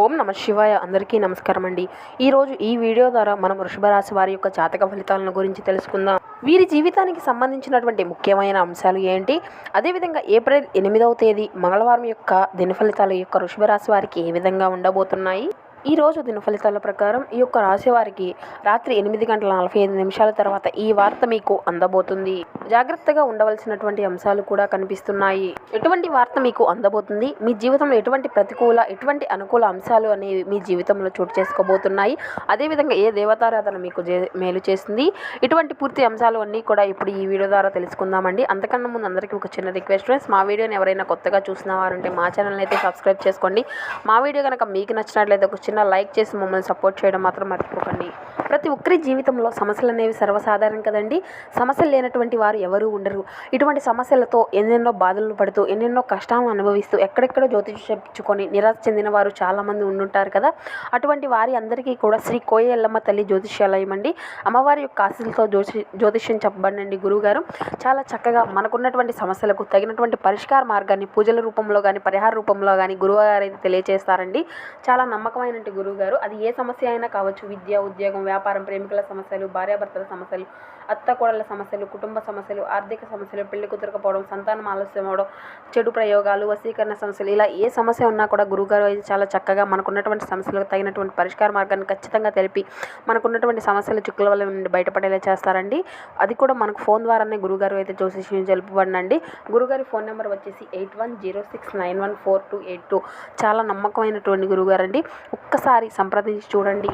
ఓం నమ శివాయ. అందరికీ నమస్కారం అండి. ఈరోజు ఈ వీడియో ద్వారా మనం వృషభ రాశి వారి యొక్క జాతక ఫలితాలను గురించి తెలుసుకుందాం. వీరి జీవితానికి సంబంధించినటువంటి ముఖ్యమైన అంశాలు ఏంటి? అదేవిధంగా ఏప్రిల్ ఎనిమిదవ తేదీ మంగళవారం యొక్క దిన ఫలితాలు యొక్క వృషభ రాశి వారికి ఏ విధంగా ఉండబోతున్నాయి? ఈ రోజు దిన ఫలితాల ప్రకారం ఈ యొక్క రాశి వారికి రాత్రి ఎనిమిది గంటల నలభై ఐదు నిమిషాల తర్వాత ఈ వార్త మీకు అందబోతుంది. జాగ్రత్తగా ఉండవలసినటువంటి అంశాలు కూడా కనిపిస్తున్నాయి. ఎటువంటి వార్త మీకు అందబోతుంది? మీ జీవితంలో ఎటువంటి ప్రతికూల ఎటువంటి అనుకూల అంశాలు అనేవి మీ జీవితంలో చోటు చేసుకోబోతున్నాయి? అదేవిధంగా ఏ దేవతారాధన మీకు మేలు చేసింది? ఇటువంటి పూర్తి అంశాలు అన్నీ కూడా ఇప్పుడు ఈ వీడియో ద్వారా తెలుసుకుందామండి. అంతకన్నా ముందు అందరికీ ఒక చిన్న రిక్వెస్ట్ ఫ్రెండ్స్. మా వీడియోని ఎవరైనా కొత్తగా చూసిన వారుంటే మా ఛానల్ని అయితే సబ్స్క్రైబ్ చేసుకోండి. మా వీడియో కనుక మీకు నచ్చినట్లయితే ఒక చిన్న లైక్ చేసి మమ్మల్ని సపోర్ట్ చేయడం మాత్రం మర్చిపోకండి. ప్రతి ఒక్కరి జీవితంలో సమస్యలు అనేవి సర్వసాధారణం కదండి. సమస్యలు లేనటువంటి వారు ఎవరూ ఉండరు. ఇటువంటి సమస్యలతో ఎన్నెన్నో బాధలను పడుతూ ఎన్నెన్నో కష్టాలను అనుభవిస్తూ ఎక్కడెక్కడో జ్యోతిషం చెప్పుకొని నిరాశ చెందిన వారు చాలామంది ఉండుంటారు కదా. అటువంటి వారి అందరికీ కూడా శ్రీ కోయల్లమ్మ తల్లి జ్యోతిష్యాలయం అండి. అమ్మవారి యొక్క ఆశలతో జ్యోతి జ్యోతిష్యం చెప్పబడండి గురువుగారు. చాలా చక్కగా మనకున్నటువంటి సమస్యలకు తగినటువంటి పరిష్కార మార్గాన్ని పూజల రూపంలో కానీ పరిహార రూపంలో కానీ గురువుగారు అయితే తెలియజేస్తారండి చాలా నమ్మకమైనటువంటి గురువు గారు అది ఏ సమస్య అయినా కావచ్చు విద్య ఉద్యోగం వ్యాపారం ప్రేమికుల సమస్యలు భార్యాభర్తల సమస్యలు అత్త సమస్యలు కుటుంబ సమస్యలు ఆర్థిక సమస్యలు పెళ్ళి కుదరకపోవడం సంతానం ఆలస్యం అవడం చెడు ప్రయోగాలు వశీకరణ సమస్యలు ఇలా ఏ సమస్య ఉన్నా కూడా గురుగారు అయితే చాలా చక్కగా మనకున్నటువంటి సమస్యలకు తగినటువంటి పరిష్కార మార్గాన్ని ఖచ్చితంగా తెలిపి మనకున్నటువంటి సమస్యల చిక్కుల వల్ల నుండి బయటపడేలా చేస్తారండి. అది కూడా మనకు ఫోన్ ద్వారానే గురుగారు అయితే జ్యోతిష్యం తెలుపబడినండి గురుగారి ఫోన్ నెంబర్ వచ్చేసి eight one zero six nine one four two eight two. చాలా నమ్మకమైనటువంటి గురుగారు అండి ఒక్కసారి సంప్రదించి చూడండి.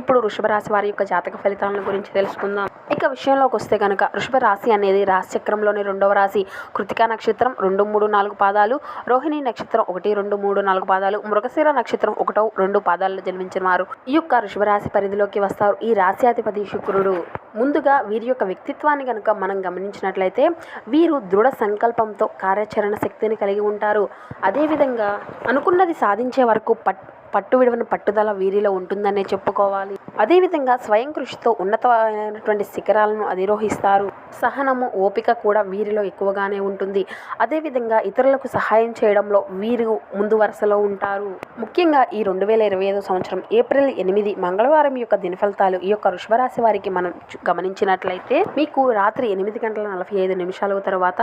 ఇప్పుడు వృషభ రాశి వారి యొక్క జాతక ఫలితాలను గురించి తెలుసుకుందాం. ఇక విషయంలోకి వస్తే కనుక వృషభ రాశి అనేది రాశి చక్రంలోని రెండవ రాశి. కృతికా నక్షత్రం రెండు మూడు నాలుగు పాదాలు రోహిణి నక్షత్రం ఒకటి రెండు మూడు నాలుగు పాదాలు మృగశిర నక్షత్రం ఒకటో రెండు పాదాల్లో జన్మించిన వారు. ఈ యొక్క వృషభ రాశి పరిధిలోకి వస్తారు. ఈ రాశ్యాధిపతి శుక్రుడు. ముందుగా వీరి యొక్క వ్యక్తిత్వాన్ని కనుక మనం గమనించినట్లయితే వీరు దృఢ సంకల్పంతో కార్యాచరణ శక్తిని కలిగి ఉంటారు. అదేవిధంగా అనుకున్నది సాధించే వరకు పట్ పట్టు విడవని పట్టుదల వీరిలో ఉంటుందనే చెప్పుకోవాలి. అదేవిధంగా స్వయం కృషితో ఉన్నతమైనటువంటి శిఖరాలను అధిరోహిస్తారు. సహనము ఓపిక కూడా వీరిలో ఎక్కువగానే ఉంటుంది. అదేవిధంగా ఇతరులకు సహాయం చేయడంలో వీరు ముందు వరుసలో ఉంటారు. ముఖ్యంగా ఈ రెండు వేల ఇరవై ఐదో సంవత్సరం ఏప్రిల్ ఎనిమిది మంగళవారం యొక్క దిన ఫలితాలు ఈ యొక్క వృషభరాశి వారికి మనం గమనించినట్లయితే మీకు రాత్రి ఎనిమిది గంటల నలభై ఐదు నిమిషాల తర్వాత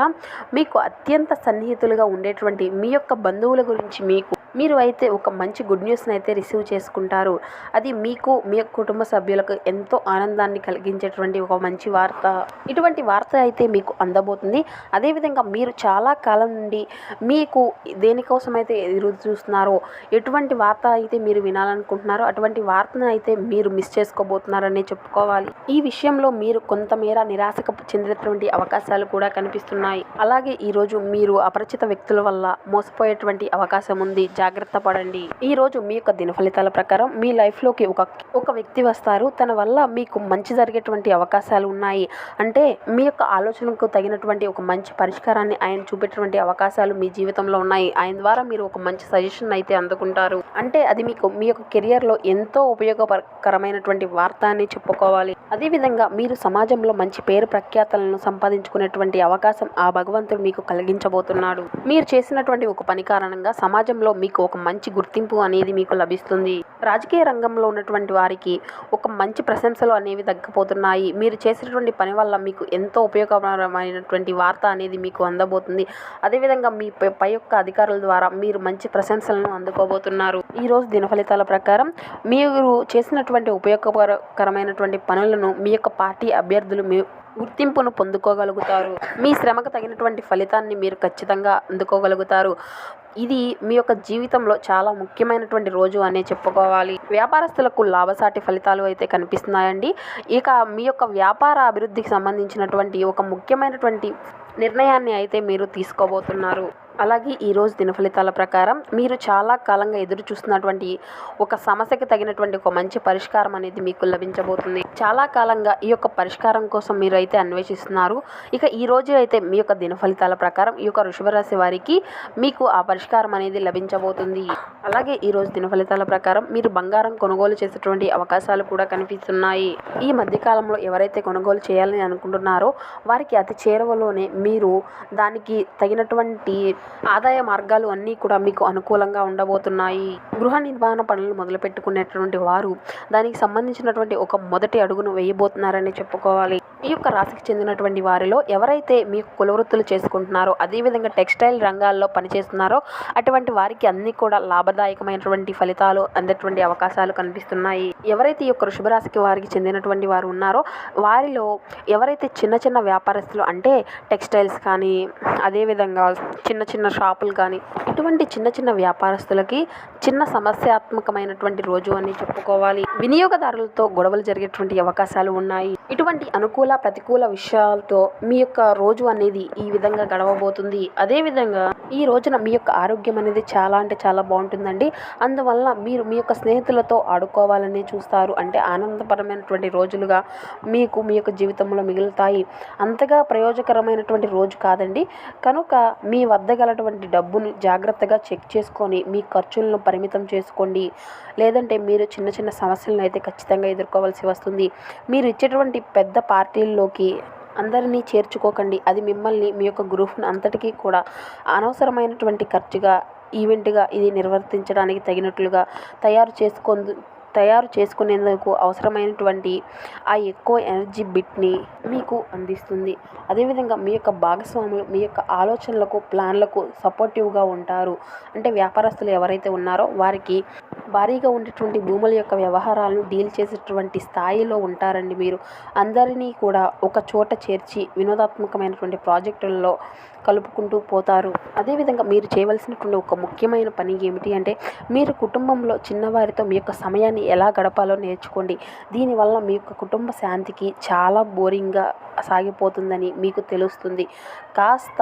మీకు అత్యంత సన్నిహితులుగా ఉండేటువంటి మీ యొక్క బంధువుల గురించి మీకు మీరు అయితే ఒక మంచి గుడ్ న్యూస్ని అయితే రిసీవ్ చేసుకుంటారు. అది మీకు మీ కుటుంబ సభ్యులకు ఎంతో ఆనందాన్ని కలిగించేటువంటి ఒక మంచి వార్త. ఇటువంటి వార్త అయితే మీకు అందబోతుంది. అదేవిధంగా మీరు చాలా కాలం నుండి మీకు దేనికోసం అయితే ఎదురు చూస్తున్నారో ఎటువంటి వార్త అయితే మీరు వినాలనుకుంటున్నారో అటువంటి వార్తను అయితే మీరు మిస్ చేసుకోబోతున్నారని చెప్పుకోవాలి. ఈ విషయంలో మీరు కొంతమేర నిరాశకు చెందినటువంటి అవకాశాలు కూడా కనిపిస్తున్నాయి. అలాగే ఈరోజు మీరు అపరిచిత వ్యక్తుల వల్ల మోసపోయేటువంటి అవకాశం ఉంది. జాగ్రత్త పడండి. ఈ రోజు మీ యొక్క దిన ఫలితాల ప్రకారం మీ లైఫ్లోకి ఒక ఒక వ్యక్తి వస్తారు. తన వల్ల మీకు మంచి జరిగేటువంటి అవకాశాలు ఉన్నాయి. అంటే మీ యొక్క ఆలోచనకు తగినటువంటి ఒక మంచి పరిష్కారాన్ని ఆయన చూపేటువంటి అవకాశాలు మీ జీవితంలో ఉన్నాయి. ఆయన ద్వారా మీరు ఒక మంచి సజెషన్ అయితే అందుకుంటారు. అంటే అది మీకు మీ యొక్క కెరియర్లో ఎంతో ఉపయోగకరమైనటువంటి వార్త అని చెప్పుకోవాలి. అదేవిధంగా మీరు సమాజంలో మంచి పేరు ప్రఖ్యాతలను సంపాదించుకునేటువంటి అవకాశం ఆ భగవంతుడు మీకు కలిగించబోతున్నాడు. మీరు చేసినటువంటి ఒక పని కారణంగా సమాజంలో మీ మీకు ఒక మంచి గుర్తింపు అనేది మీకు లభిస్తుంది. రాజకీయ రంగంలో ఉన్నటువంటి వారికి ఒక మంచి ప్రశంసలు అనేవి తగ్గిపోతున్నాయి. మీరు చేసినటువంటి పని వల్ల మీకు ఎంతో ఉపయోగకరమైనటువంటి వార్త అనేది మీకు అందబోతుంది. అదేవిధంగా మీ పై- పై యొక్క అధికారుల ద్వారా మీరు మంచి ప్రశంసలను అందుకోబోతున్నారు. ఈరోజు దిన ఫలితాల ప్రకారం మీరు చేసినటువంటి ఉపయోగకరమైనటువంటి పనులను మీ యొక్క పార్టీ అభ్యర్థులు మీ గుర్తింపును పొందుకోగలుగుతారు. మీ శ్రమకు తగినటువంటి ఫలితాన్ని మీరు ఖచ్చితంగా అందుకోగలుగుతారు. ఇది మీ యొక్క జీవితంలో చాలా ముఖ్యమైనటువంటి రోజు అనే చెప్పుకోవాలి. వ్యాపారస్తులకు లాభసాటి ఫలితాలు అయితే కనిపిస్తున్నాయండి. ఇక మీ యొక్క వ్యాపార అభివృద్ధికి సంబంధించినటువంటి ఒక ముఖ్యమైనటువంటి నిర్ణయాన్ని అయితే మీరు తీసుకోబోతున్నారు. అలాగే ఈరోజు దిన ఫలితాల ప్రకారం మీరు చాలా కాలంగా ఎదురు చూస్తున్నటువంటి ఒక సమస్యకి తగినటువంటి ఒక మంచి పరిష్కారం అనేది మీకు లభించబోతుంది. చాలా కాలంగా ఈ యొక్క పరిష్కారం కోసం మీరు అయితే అన్వేషిస్తున్నారు. ఇక ఈ రోజు అయితే మీ యొక్క దిన ఫలితాల ప్రకారం ఈ యొక్క వృషభ వారికి మీకు ఆ పరిష్కారం అనేది లభించబోతుంది. అలాగే ఈ రోజు దిన ఫలితాల ప్రకారం మీరు బంగారం కొనుగోలు చేసేటువంటి అవకాశాలు కూడా కనిపిస్తున్నాయి. ఈ మధ్యకాలంలో ఎవరైతే కొనుగోలు చేయాలని అనుకుంటున్నారో వారికి అతి చేరువలోనే మీరు దానికి తగినటువంటి ఆదాయ మార్గాలు అన్నీ కూడా మీకు అనుకూలంగా ఉండబోతున్నాయి. గృహ నిర్మాణ పనులు మొదలుపెట్టుకునేటువంటి వారు దానికి సంబంధించినటువంటి ఒక మొదటి అడుగును వేయబోతున్నారని చెప్పుకోవాలి. ఈ యొక్క రాశికి చెందినటువంటి వారిలో ఎవరైతే మీ కులవృత్తులు చేసుకుంటున్నారో అదేవిధంగా టెక్స్టైల్ రంగాల్లో పనిచేస్తున్నారో అటువంటి వారికి అన్ని కూడా లాభదాయకమైనటువంటి ఫలితాలు అందేటువంటి అవకాశాలు కనిపిస్తున్నాయి. ఎవరైతే ఈ యొక్క వృషభరాశికి వారికి చెందినటువంటి వారు ఉన్నారో వారిలో ఎవరైతే చిన్న చిన్న వ్యాపారస్తులు అంటే టెక్స్టైల్స్ కానీ అదేవిధంగా చిన్న చిన్న చిన్న షాపులు కానీ ఇటువంటి చిన్న చిన్న వ్యాపారస్తులకి చిన్న సమస్యాత్మకమైనటువంటి రోజు అని చెప్పుకోవాలి. వినియోగదారులతో గొడవలు జరిగేటువంటి అవకాశాలు ఉన్నాయి. ఇటువంటి అనుకూల ప్రతికూల విషయాలతో మీ యొక్క రోజు అనేది ఈ విధంగా గడవబోతుంది. అదేవిధంగా ఈ రోజున మీ యొక్క ఆరోగ్యం అనేది చాలా అంటే చాలా బాగుంటుందండి. అందువల్ల మీరు మీ యొక్క స్నేహితులతో ఆడుకోవాలని చూస్తారు. అంటే ఆనందపరమైనటువంటి రోజులుగా మీకు మీ యొక్క జీవితంలో మిగులుతాయి. అంతగా ప్రయోజకరమైనటువంటి రోజు కాదండి. కనుక మీ వద్ద గలటువంటి డబ్బును జాగ్రత్తగా చెక్ చేసుకొని మీ ఖర్చులను పరిమితం చేసుకోండి. లేదంటే మీరు చిన్న చిన్న సమస్యలను అయితే ఖచ్చితంగా ఎదుర్కోవాల్సి వస్తుంది. మీరు ఇచ్చేటువంటి పెద్ద పార్టీల్లోకి అందరినీ చేర్చుకోకండి. అది మిమ్మల్ని మీ యొక్క గ్రూప్ను అంతటికీ కూడా అనవసరమైనటువంటి ఖర్చుగా ఈవెంట్గా ఇది నిర్వర్తించడానికి తగినట్లుగా తయారు చేసుకొందు తయారు చేసుకునేందుకు అవసరమైనటువంటి ఆ ఎక్కువ ఎనర్జీ బిట్ని మీకు అందిస్తుంది. అదేవిధంగా మీ యొక్క భాగస్వాములు మీ యొక్క ఆలోచనలకు ప్లాన్లకు సపోర్టివ్గా ఉంటారు. అంటే వ్యాపారస్తులు ఎవరైతే ఉన్నారో వారికి భారీగా ఉండేటువంటి భూముల యొక్క వ్యవహారాలను డీల్ చేసేటువంటి స్థాయిలో ఉంటారండి మీరు. అందరినీ కూడా ఒక చోట చేర్చి వినోదాత్మకమైనటువంటి ప్రాజెక్టులలో కలుపుకుంటూ పోతారు. అదేవిధంగా మీరు చేయవలసినటువంటి ఒక ముఖ్యమైన పని ఏమిటి అంటే మీరు కుటుంబంలో చిన్నవారితో మీ యొక్క సమయాన్ని ఎలా గడపాలో నేర్చుకోండి. దీనివల్ల మీ యొక్క కుటుంబ శాంతికి చాలా బోరింగ్గా సాగిపోతుందని మీకు తెలుస్తుంది. కాస్త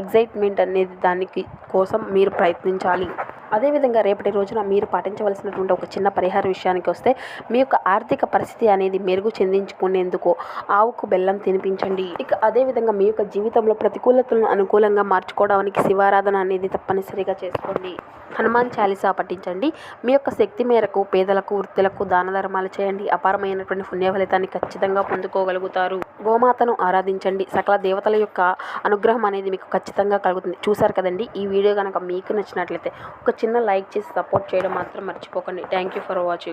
ఎగ్జైట్మెంట్ అనేది దానికి కోసం మీరు ప్రయత్నించాలి. అదేవిధంగా రేపటి రోజున మీరు పాటించవలసినటువంటి ఒక చిన్న పరిహార విషయానికి వస్తే మీ యొక్క ఆర్థిక పరిస్థితి అనేది మెరుగు చెందించుకునేందుకు ఆవుకు బెల్లం తినిపించండి. ఇక అదేవిధంగా మీ యొక్క జీవితంలో ప్రతికూలతలను అనుకూలంగా మార్చుకోవడానికి శివారాధన అనేది తప్పనిసరిగా చేసుకోండి. హనుమాన్ చాలీసా పఠించండి. మీ యొక్క శక్తి మేరకు పేదలకు వృత్తులకు దాన ధర్మాలు చేయండి. అపారమైనటువంటి పుణ్య ఫలితాన్ని ఖచ్చితంగా పొందుకోగలుగుతారు. గోమాతను ఆరాధించండి. సకల దేవతల యొక్క అనుగ్రహం అనేది మీకు ఖచ్చితంగా కలుగుతుంది. చూసారు కదండి? ఈ వీడియో కనుక మీకు నచ్చినట్లయితే ఒక చిన్న లైక్ చేసి సపోర్ట్ చేయడం మాత్రం మర్చిపోకండి. Thank you for watching